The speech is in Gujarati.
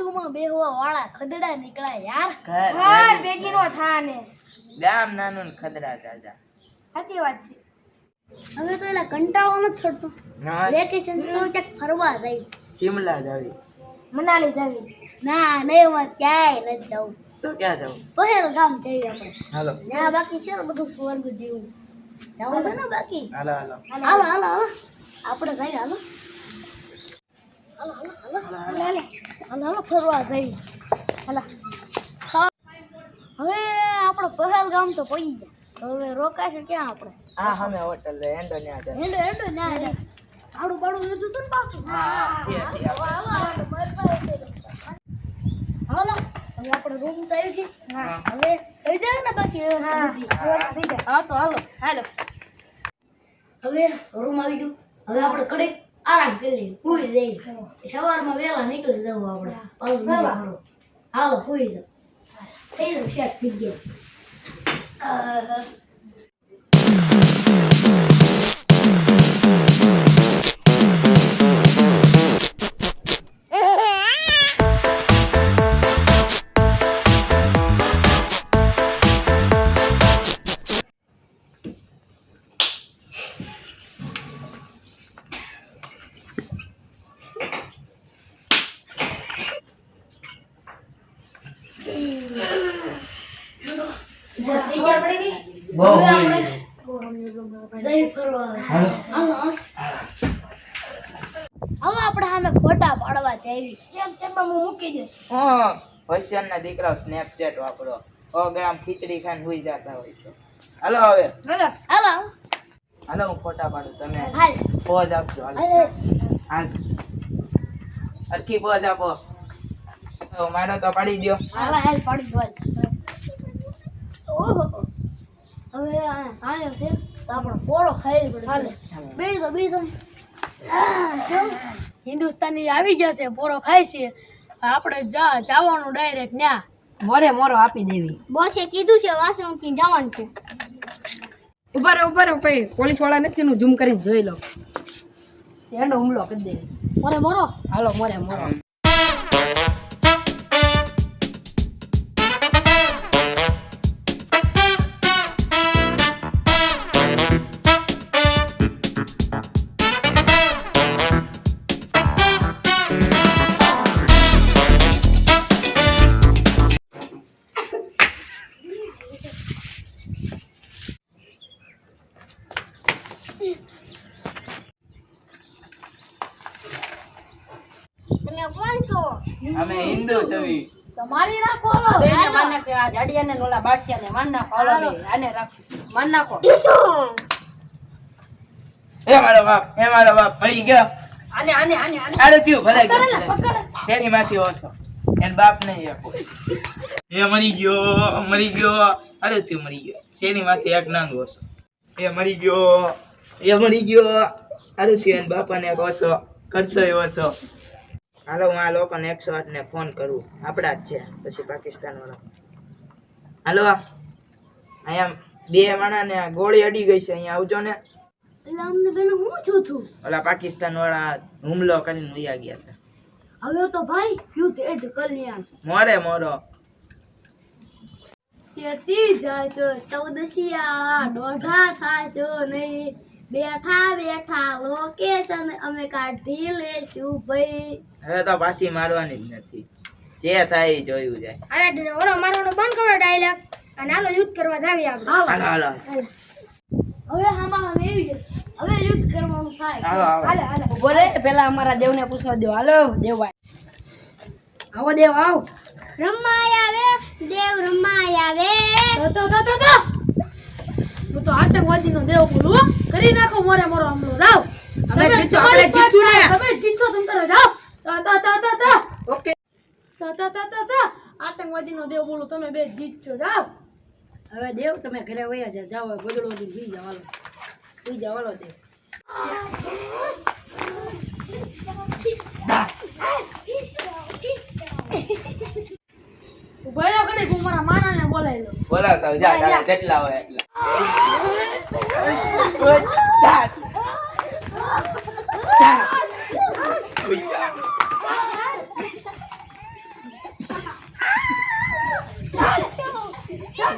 બાજુમાં બેહવા વાળા ખદડા નીકળ્યા યાર. ઘર ભેગી નો થા ને ગામ નાનું ને ખદડા સાજા સાચી વાત છે. હવે તો એલા કંટાળો ન છોડતો. વેકેશન છે તો ક્યાંક ફરવા જાય. શિમલા જાવી. મનાલી જાવી. ના નહીં હું ક્યાંય ન જાઉં. તો ક્યાં જાવ પહેલગામ જઈએ આપણે હાલો. ના બાકી છે ને બધું સ્વર્ગ જેવું. જાવ છે ને બાકી? હાલો હાલો. હાલો હાલો હાલો. આપણે જઈએ હાલો. હાલો ફરવા જઈ હાલા હવે આપણો પહેલગામ તો હવે રોકાશે ક્યાં હા અમે હવે રૂમ આવી જાય ને પછી હા તો હાલો હાલો હવે રૂમ આવી ગયું હવે આપડે કડે આરામ કરી પૂરી દઈ સવારમાં વેલા નીકળી જવું આપણે પાછું હાલો પૂરી જાવ થઈ જશે થઈ ગયો બહુ હવે ભૂલી આપણે જઈ ફરવા. હાલો. હાલો. હાલો. હવે આપણે સામે ફોટા પાડવા જઈએ. સ્ટેપ હું મૂકી દઈશ. હા. હોશિયારના દીકરાઓ સ્નેપચેટ વાપરો. સો ગ્રામ ખીચડી ખાઈને હુઈ જતા હોય તો હાલો હવે. હાલો. હું ફોટા પાડું તમે. હાલ. પોઝ આપજો. હાલો. હાલ. પોઝ આપો. તો મારો તો પાડી દો હાલ હાલ પાડી દો હાલ. ઓહો છે તો આપણો પોળો ખાઈ પડે શું? હિન્દુસ્તાની આવી ગયા છે પોરો ખાય છે. આપણે જા જવાનું ડાયરેક્ટ ન્યા. મોરે મોરો આપી દેવી. બોસે કીધું છે વાસણથી જવાનું છે? ઊભા રહો ઊભા રહો ભાઈ પોલીસવાળા નથી નું ઝૂમ કરીને જોઈ લો. એનો હુમલો કરી દે. મોરે મોરો? હાલો મોરે મોરો. તમે કોણ છો? અમે હિન્દુ છવી તમારી રાખો બેને માન નાખો આ જાડિયાને નોલા બાટિયાને માન નાખો હાલો. આને રાખ માન નાખો. એ મારો બાપ એ મારો બાપ મળી ગયો. આને આને આને આને. થયું ભલે ગયો. પકડ શેરી માંથી ઓછો. એન બાપ નહીં આપો. એ મરી ગયો મરી ગયો. અરે તું મરી ગયો. શેરી માંથી એક નાંગ ઓછો. એ મરી ગયો. એ મળી ગયો. સારું થયું બાપાને એક કરશો એવો છો હાલો હું આ લોકોને એકસો આઠ ને ફોન કરું. આપણા જ છે પછી પાકિસ્તાન વાળા હાલો અહીંયા બે માણા ને ગોળી અડી ગઈ છે અહીંયા આવજો ને. ઓલા પાકિસ્તાન વાળા હુમલો કરીને ઉયા ગયા હતા. હવે તો ભાઈ યુદ્ધ એ જ કલ્યાણ. મોરે મોરો. ચેતી જશો ચૌદશિયા દોઢા થાશો નહીં. બેઠા બેઠા લોકેશન અમે કાઢી લેશું ભાઈ. હવે તો પાછી મારવાની જ નથી. જે થાય એ જોયું જાય. અરે ઓલો મારવાનો બંધ કરો ડાયલોગ અને હાલો યુદ્ધ કરવા જાવી આપણે. હાલો. હાલો હવે હામાં હામે એવી જશે. હવે યુદ્ધ કરવાનું થાય. હાલો હાલો. ઊભો રે પેલા અમારા દેવને પૂછવા દો હાલો દેવભાઈ. આવો દેવ આવો. રમાય આવે દેવ રમાય આવે. તો તો તો તો. તો આતંકવાદી નો દેવ બોલું કરી નાખો મોરે મોરો હમલો જાઓ. અમે તમે જીતશું, ને. તમે જીતશો તમે કરો જાઓ. તા તા તા તા તા. ઓકે. તા તા તા તો તો. આતંકવાદી નો દેવ બોલું તમે બે જીતશો. જાઓ. હવે દેવ તમે ઘરે વયા જા જાઓ ગોદડો સુઈ જાઓ. હાલો. સુઈ જાવ હાલો દેવ ઊભા રહો ઘડીક, હું મારા માનાને બોલાવી લઉં. બોલાવતા જા. જેટલા હોય એટલા. Good dad!